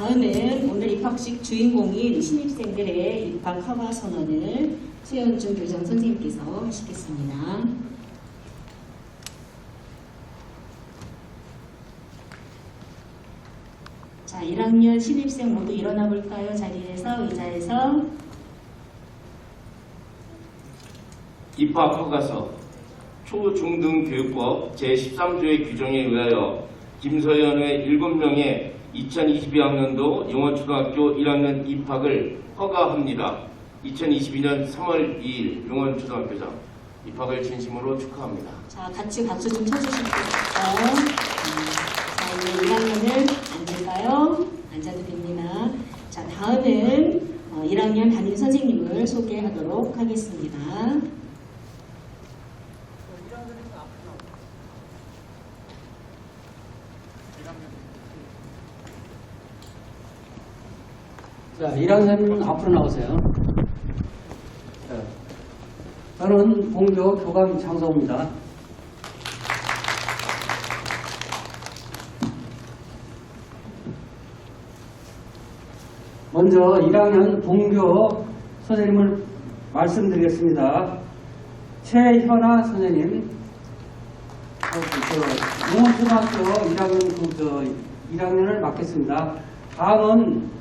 다음은 오늘 입학식 주인공인 신입생들의 입학 허가 선언을 최현준 교장 선생님께서 하시겠습니다. 자, 1학년 신입생 모두 일어나 볼까요? 자리에서, 의자에서. 입학 허가서 초중등교육법 제13조의 규정에 의하여 김서연의 7명의 2022학년도 용원초등학교 1학년 입학을 허가합니다. 2022년 3월 2일 용원초등학교장 입학을 진심으로 축하합니다. 자, 같이 박수 좀 쳐주시고요. 자, 이제 1학년을 앉을까요? 앉아도 됩니다. 자, 다음은 어, 1학년 담임 선생님을 소개하도록 하겠습니다. 자, 1학년 앞으로 나오세요. 자, 저는 봉교 교감 장성우입니다. 먼저 1학년 봉교 선생님을 말씀드리겠습니다. 최현아 선생님, 용원초등학교 1학년, 그, 저, 1학년을 맡겠습니다. 다음은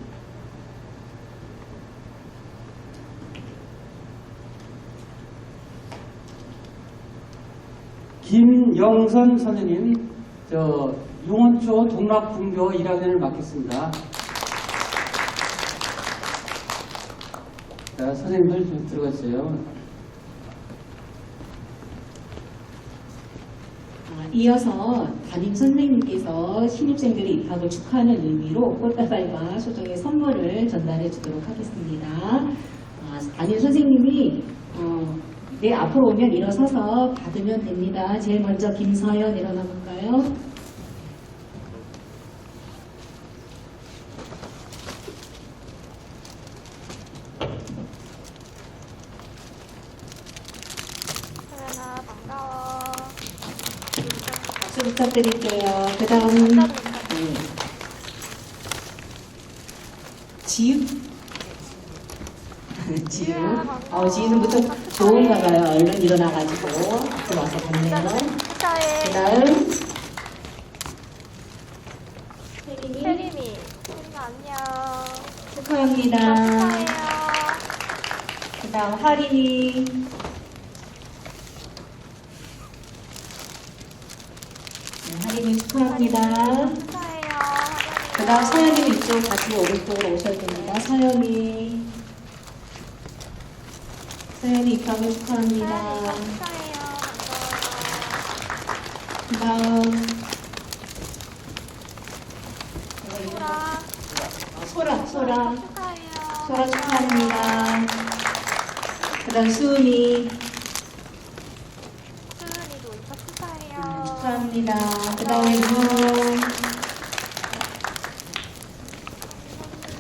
김영선 선생님, 저 용원초 동락분교 1학년을 맡겠습니다. 자, 선생님들 좀 들어가세요. 아, 이어서 담임 선생님께서 신입생들의 입학을 축하하는 의미로 꽃다발과 소정의 선물을 전달해 주도록 하겠습니다. 아, 담임 선생님이 어, 내 앞으로 오면 일어서서 받으면 됩니다. 제일 먼저 김서연 일어나 볼까요? 서연아 반가워. 박수 부탁드릴게요. 그 다음 네. 지유? 지유? 어, 무척 좋은가 봐요. 얼른 일어나가지고 앞으로 와서 봤네요. 그. 다음 혜림이. 혜림아 안녕. 축하합니다. 축하해요. 그 다음 하린이 네, 하린이 축하합니다. 축하해요. 그 다음 서연이 이쪽 다시 오른쪽으로 오셔야 됩니다. 서연이. 서연이 입학을 축하합니다. 다음. 소라. 소라, 소라. 소라 축하합니다. 그 다음 수은이. 수은이도 입학 축하해요. 음, 축하합니다. 그 다음에 윤.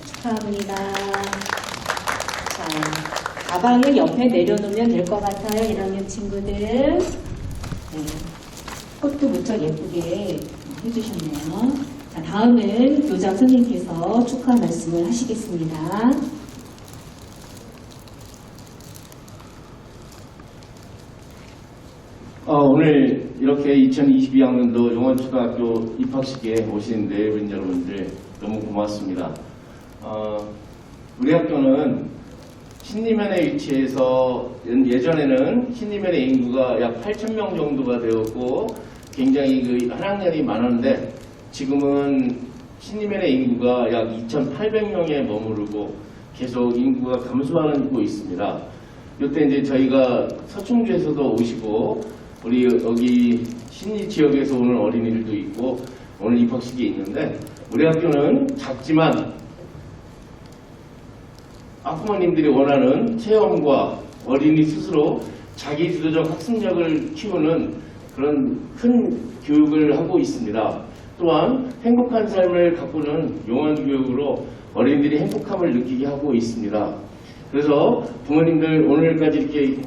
축하합니다. 자, 가방을 옆에 내려놓으면 될 것 같아요. 1학년 친구들. 네. 꽃도 무척 예쁘게 해주셨네요. 자, 다음은 교장 선생님께서 축하 말씀을 하시겠습니다. 어, 오늘 이렇게 2022학년도 용원초등학교 입학식에 오신 내빈 여러분들 너무 고맙습니다. 어, 우리 학교는 신림면에 위치해서 예전에는 신림면의 인구가 약 8,000명 정도가 되었고 굉장히 그 한 학년이 많았는데 지금은 신림면의 인구가 약 2,800명에 머무르고 계속 인구가 감소하고 있습니다. 이때 이제 저희가 서충주에서도 오시고 우리 여기 신리 지역에서 오는 어린이들도 있고 오늘 입학식이 있는데 우리 학교는 작지만 학부모님들이 원하는 체험과 어린이 스스로 자기 주도적 학습력을 키우는 그런 큰 교육을 하고 있습니다. 또한 행복한 삶을 가꾸는 용한 교육으로 어린이들이 행복함을 느끼게 하고 있습니다. 그래서 부모님들 오늘까지 이렇게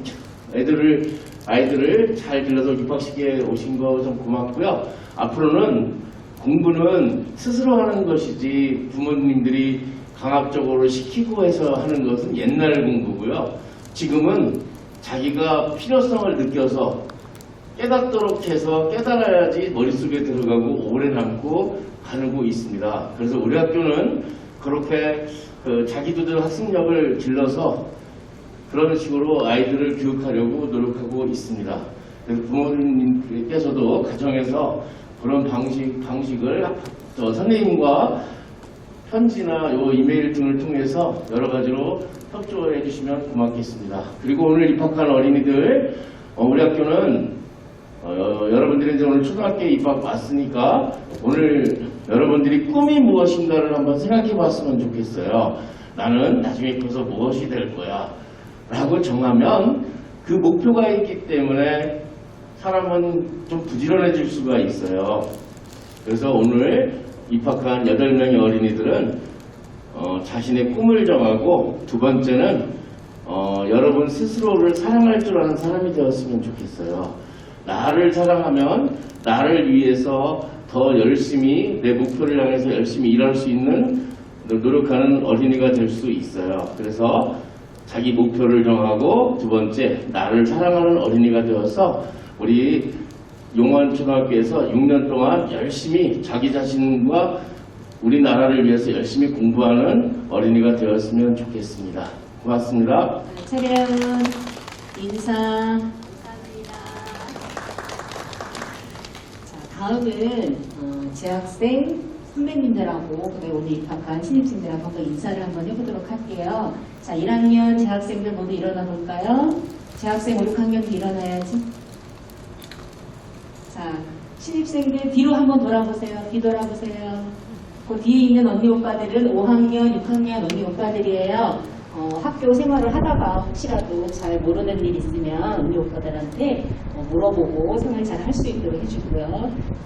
애들을 아이들을 잘 길러서 입학식에 오신 거 좀 고맙고요. 앞으로는 공부는 스스로 하는 것이지 부모님들이 강압적으로 시키고 해서 하는 것은 옛날 공부고요. 지금은 자기가 필요성을 느껴서 깨닫도록 해서 깨달아야지 머릿속에 들어가고 오래 남고 가고 있습니다. 그래서 우리 학교는 그렇게 그 자기도들 학습력을 길러서 그런 식으로 아이들을 교육하려고 노력하고 있습니다. 그래서 부모님께서도 가정에서 그런 방식, 방식을 저 선생님과 편지나 요 이메일 등을 통해서 여러 가지로 협조해 주시면 고맙겠습니다. 그리고 오늘 입학한 어린이들, 어, 우리 학교는 어, 여러분들이 이제 오늘 초등학교에 입학 왔으니까 오늘 여러분들이 꿈이 무엇인가를 한번 생각해 봤으면 좋겠어요. 나는 나중에 커서 무엇이 될 거야. 라고 정하면 그 목표가 있기 때문에 사람은 좀 부지런해질 수가 있어요. 그래서 오늘 입학한 8명의 어린이들은 어, 자신의 꿈을 정하고 두 번째는 어, 여러분 스스로를 사랑할 줄 아는 사람이 되었으면 좋겠어요. 나를 사랑하면 나를 위해서 더 열심히 내 목표를 향해서 열심히 일할 수 있는 노력하는 어린이가 될 수 있어요. 그래서 자기 목표를 정하고 두 번째 나를 사랑하는 어린이가 되어서 우리 용원초등학교에서 6년 동안 열심히 자기 자신과 우리나라를 위해서 열심히 공부하는 어린이가 되었으면 좋겠습니다. 고맙습니다. 차렷, 인사. 자, 다음은 어, 재학생 선배님들하고 그다음에 오늘 입학한 신입생들하고 한번 인사를 한번 해보도록 할게요. 자, 1학년 재학생들 모두 일어나 볼까요? 재학생 5, 6학년도 일어나야지. 자, 신입생들 뒤로 한번 돌아보세요. 뒤 돌아보세요. 그 뒤에 있는 언니 오빠들은 5학년, 6학년 언니 오빠들이에요. 어, 학교 생활을 하다가 혹시라도 잘 모르는 일 있으면 언니 오빠들한테 어, 물어보고 생활 잘 할 수 있도록 해주고요.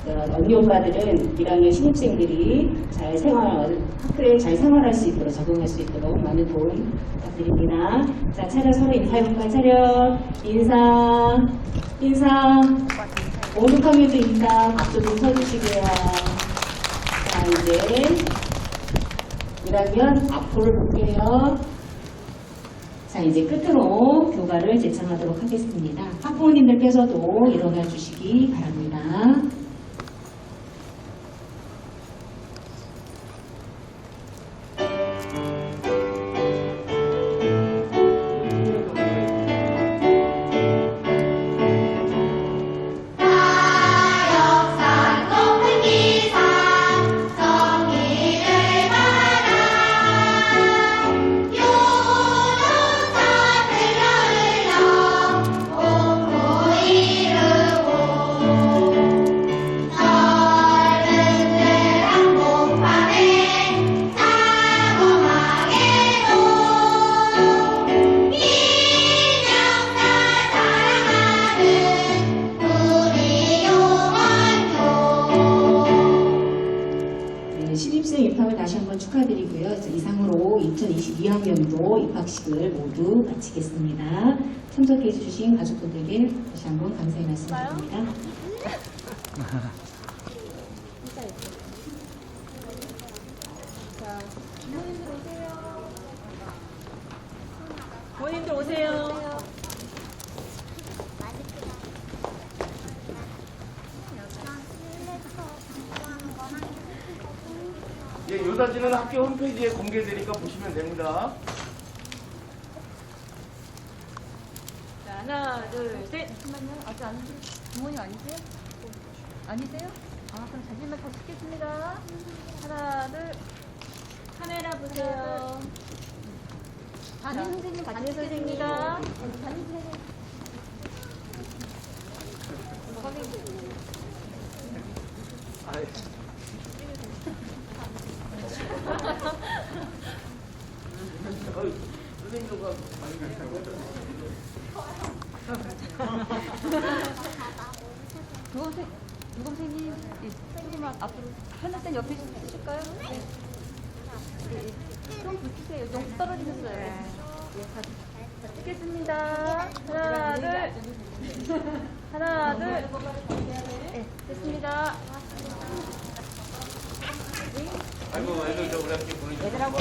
어, 언니 오빠들은 1학년 신입생들이 잘 생활, 학교에 잘 생활할 수 있도록 적응할 수 있도록 많은 도움 부탁드립니다. 자, 차렷 서로 인사해볼까요? 차렷, 인사, 인사. 5, 6학년도 인사 박수 좀 쳐주시고요. 자, 이제 1학년 앞으로 볼게요. 자, 이제 끝으로 교과를 제창하도록 하겠습니다. 학부모님들께서도 일어나 주시기 바랍니다. 2022학년도 입학식을 모두 마치겠습니다. 참석해 주신 가족분들께 다시 한번 감사의 말씀 드립니다. 부모님들 오세요. 예, 요 사진은 학교 홈페이지에 공개되니까 보시면 됩니다. 하나, 둘, 셋. 잠깐만요. 아직 안 부모님 아니세요? 아니세요? 아 그럼 사진만 다시 찍겠습니다. 하나 둘. 카메라 보세요. 담임 선생님 같이 담임 선생님입니다. 담임 선생님. 선생님 도 두검생 두검생님 예, 조금만 앞으로 하나 쌤 옆에 주실까요? 네. 예, 예. 좀 붙이세요. 너무 떨어지셨어요. 예, 자, 찍겠습니다. 하나 둘. 하나 둘. 네, 됐습니다. 그리고 애들 저 우리 학교